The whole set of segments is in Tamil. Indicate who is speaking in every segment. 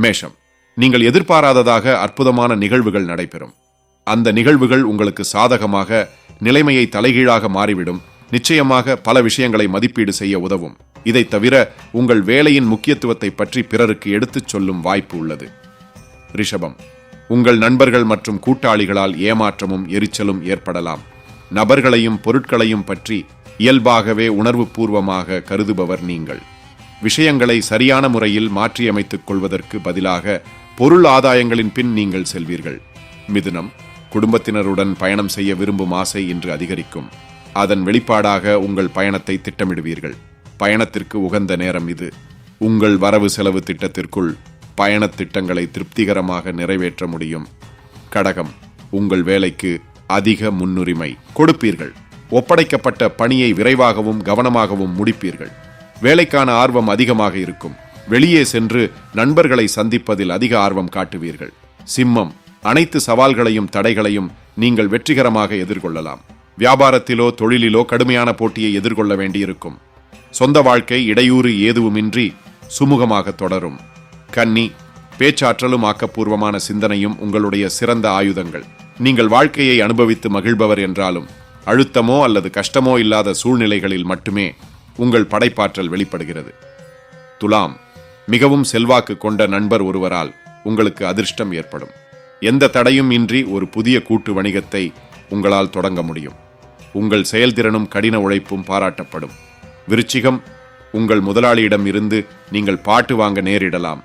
Speaker 1: மேஷம். நீங்கள் எதிர்பாராததாக அற்புதமான நிகழ்வுகள் நடைபெறும். அந்த நிகழ்வுகள் உங்களுக்கு சாதகமாக நிலைமையை தலைகீழாக மாறிவிடும். நிச்சயமாக பல விஷயங்களை மதிப்பீடு செய்ய உதவும். இதைத் தவிர உங்கள் வேலையின் முக்கியத்துவத்தை பற்றி பிறருக்கு எடுத்துச் சொல்லும் வாய்ப்பு உள்ளது. ரிஷபம். உங்கள் நண்பர்கள் மற்றும் கூட்டாளிகளால் ஏமாற்றமும் எரிச்சலும் ஏற்படலாம். நபர்களையும் பொருட்களையும் பற்றி இயல்பாகவே உணர்வுபூர்வமாக கருதுபவர் நீங்கள். விஷயங்களை சரியான முறையில் மாற்றியமைத்துக் கொள்வதற்கு பதிலாக பொருள் ஆதாயங்களின் பின் நீங்கள் செல்வீர்கள். மிதுனம் குடும்பத்தினருடன் பயணம் செய்ய விரும்பும் ஆசை இன்று அதிகரிக்கும். அதன் வெளிப்பாடாக உங்கள் பயணத்தை திட்டமிடுவீர்கள். பயணத்திற்கு உகந்த நேரம் இது. உங்கள் வரவு செலவு திட்டத்திற்குள் பயணத் திட்டங்களை திருப்திகரமாக நிறைவேற்ற முடியும். கடகம் உங்கள் வேலைக்கு அதிக முன்னுரிமை கொடுப்பீர்கள். ஒப்படைக்கப்பட்ட பணியை விரைவாகவும் கவனமாகவும் முடிப்பீர்கள். வேலைக்கான ஆர்வம் அதிகமாக இருக்கும். வெளியே சென்று நண்பர்களை சந்திப்பதில் அதிக ஆர்வம் காட்டுவீர்கள். சிம்மம் அனைத்து சவால்களையும் தடைகளையும் நீங்கள் வெற்றிகரமாக எதிர்கொள்ளலாம். வியாபாரத்திலோ தொழிலிலோ கடுமையான போட்டியை எதிர்கொள்ள வேண்டியிருக்கும். சொந்த வாழ்க்கை இடையூறு ஏதுவுமின்றி சுமூகமாக தொடரும். கன்னி பேச்சாற்றலும் ஆக்கப்பூர்வமான சிந்தனையும் உங்களுடைய சிறந்த ஆயுதங்கள். நீங்கள் வாழ்க்கையை அனுபவித்து மகிழ்பவர் என்றாலும் அழுத்தமோ அல்லது கஷ்டமோ இல்லாத சூழ்நிலைகளில் மட்டுமே உங்கள் படைப்பாற்றல் வெளிப்படுகிறது. துலாம் மிகவும் செல்வாக்கு கொண்ட நண்பர் ஒருவரால் உங்களுக்கு அதிர்ஷ்டம் ஏற்படும். எந்த தடையும் இன்றி ஒரு புதிய கூட்டு வணிகத்தை உங்களால் தொடங்க முடியும். உங்கள் செயல்திறனும் கடின உழைப்பும் பாராட்டப்படும். விருச்சிகம் உங்கள் முதலாளியிடம் இருந்து நீங்கள் பாட்டு வாங்க நேரிடலாம்.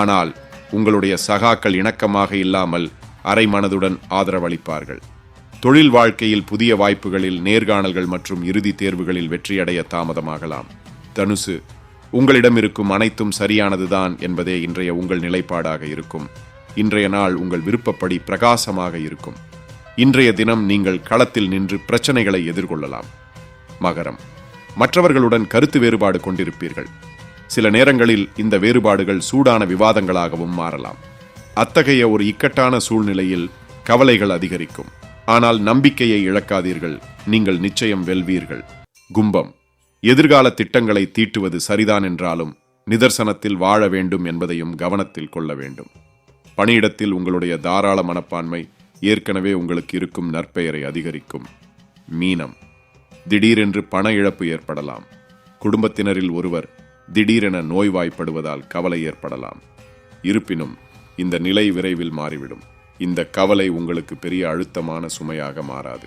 Speaker 1: ஆனால் உங்களுடைய சகாக்கள் இணக்கமாக இல்லாமல் அரை மனதுடன் ஆதரவளிப்பார்கள். தொழில் வாழ்க்கையில் புதிய வாய்ப்புகளில் நேர்காணல்கள் மற்றும் இறுதி தேர்வுகளில் வெற்றியடைய தாமதமாகலாம். தனுசு உங்களிடம் இருக்கும் அனைத்தும் சரியானதுதான் என்பதே இன்றைய உங்கள் நிலைப்பாடாக இருக்கும். இன்றைய நாள் உங்கள் விருப்பப்படி பிரகாசமாக இருக்கும். இன்றைய தினம் நீங்கள் களத்தில் நின்று பிரச்சனைகளை எதிர்கொள்ளலாம். மகரம் மற்றவர்களுடன் கருத்து வேறுபாடு கொண்டிருப்பீர்கள். சில நேரங்களில் இந்த வேறுபாடுகள் சூடான விவாதங்களாகவும் மாறலாம். அத்தகைய ஒரு இக்கட்டான சூழ்நிலையில் கவலைகள் அதிகரிக்கும். ஆனால் நம்பிக்கையை இழக்காதீர்கள். நீங்கள் நிச்சயம் வெல்வீர்கள். கும்பம். எதிர்கால திட்டங்களை தீட்டுவது சரிதான் என்றாலும் நிதர்சனத்தில் வாழ வேண்டும் என்பதையும் கவனத்தில் கொள்ள வேண்டும். பணியிடத்தில் உங்களுடைய தாராள மனப்பான்மை ஏற்கனவே உங்களுக்கு இருக்கும் நற்பெயரை அதிகரிக்கும். மீனம். திடீரென்று பண இழப்பு ஏற்படலாம். குடும்பத்தினரில் ஒருவர் திடீரென நோய்வாய்ப்படுவதால் கவலை ஏற்படலாம். இருப்பினும் இந்த நிலை விரைவில் மாறிவிடும். இந்த கவலை உங்களுக்கு பெரிய அழுத்தமான சுமையாக மாறாது.